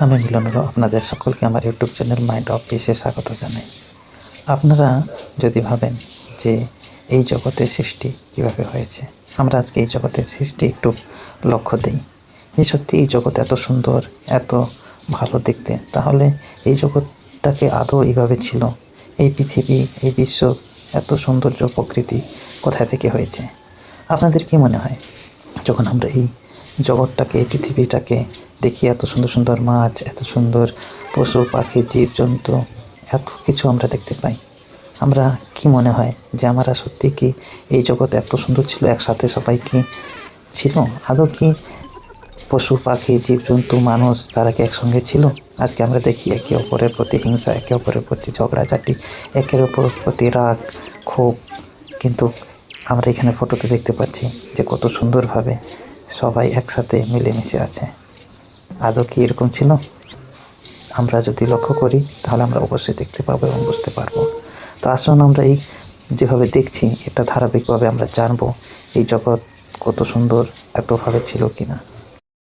আমি মিলনর আপনাদের সকলকে আমার ইউটিউব চ্যানেল মাইন্ড অফ পিসে স্বাগত জানাই। আপনারা যদি ভাবেন যে এই জগতের সৃষ্টি কীভাবে হয়েছে, আমরা আজকে এই জগতের সৃষ্টি একটু লক্ষ্য দিই। যে সত্যি এই জগৎ এত সুন্দর, এত ভালো দেখতে। তাহলে এই জগৎটাকে আদৌ এইভাবে ছিল? এই পৃথিবী, এই বিশ্ব, এত সৌন্দর্য, প্রকৃতি কোথায় থেকে হয়েছে? আপনাদের কি মনে হয়, যখন আমরা এই জগৎটাকে, এই পৃথিবীটাকে দেখি এত সুন্দর সুন্দর মাছ, এত সুন্দর পশু, পাখি, জীবজন্তু, এত কিছু আমরা দেখতে পাই। আমরা কি মনে হয় যে আমরা সত্যি কি এই জগৎ এত সুন্দর ছিল, একসাথে সবাই কি ছিল? আদৌ কি পশু, পাখি, জীবজন্তু, মানুষ তারা কি একসঙ্গে ছিল? আজকে আমরা দেখি একে অপরের প্রতি হিংসা, একে অপরের প্রতি ঝগড়াঝাটি, একের অপর প্রতি রাগ, ক্ষোভ। কিন্তু আমরা এখানে ফটোতে দেখতে পাচ্ছি যে কত সুন্দরভাবে সবাই একসাথে মিলেমিশে আছে। আদৌ কি এরকম ছিল? আমরা যদি লক্ষ্য করি, তাহলে আমরা অবশ্যই দেখতে পাবো এবং বুঝতে পারব। তো আসুন আমরা এই যেভাবে দেখছি, এটা ধারাবাহিকভাবে আমরা জানব এই জগৎ কত সুন্দর, এতভাবে ছিল কিনা।